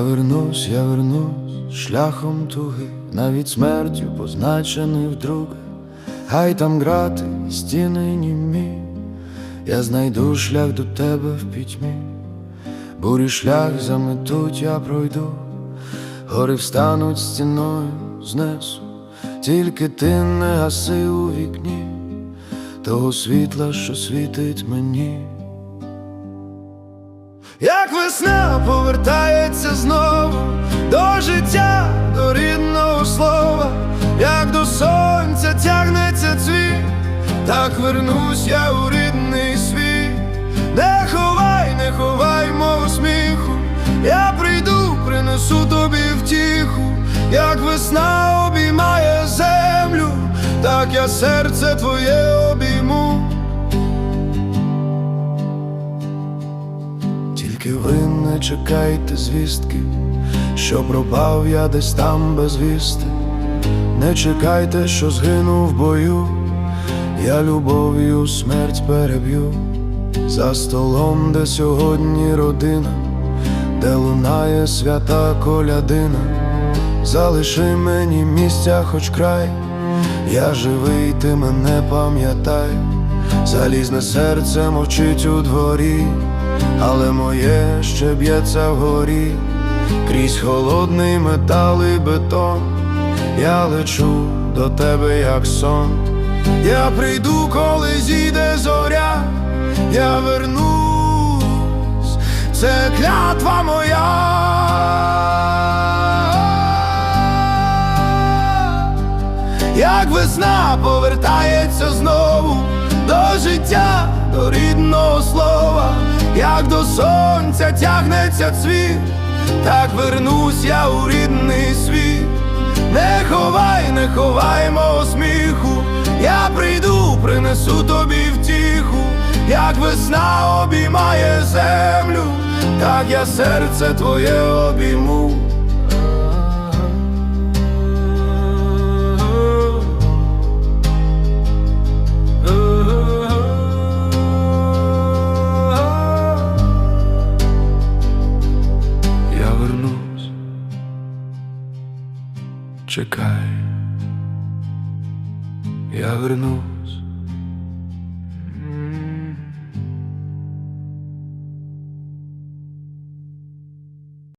вернусь, я вернусь шляхом туги, навіть смертю позначений вдруге, хай там грати, стіни німі, я знайду шлях до тебе в пітьмі, бурі шлях заметуть, я пройду, гори встануть стіною, знесу, тільки ти не гаси у вікні, того світла, що світить мені. Весна повертається знову до життя, до рідного слова, як до сонця тягнеться цвіт, так вернусь я у рідний світ, не ховай, не ховай мого сміху, я прийду, принесу тобі втіху, як весна обіймає землю, так я серце твоє обійму. Не чекайте звістки, що пропав я десь там без вісти. Не чекайте, що згинув в бою, я любов'ю смерть переб'ю за столом, де сьогодні родина, де лунає свята колядина. Залиши мені місця, хоч край, я живий, ти мене пам'ятай, залізне серце мовчить у дворі, але моє ще б'ється вгорі, крізь холодний метал і бетон, я лечу до тебе, як сон. Я прийду, коли зійде зоря, я вернусь, це клятва моя. Як весна повертається знову до життя, до рідного слова, як до сонця тягнеться цвіт, так вернусь я у рідний світ. Не ховай, не ховай мого сміху, я прийду, принесу тобі втіху, як весна обіймає землю, так я серце твоє обійму. Чекай, я вернусь.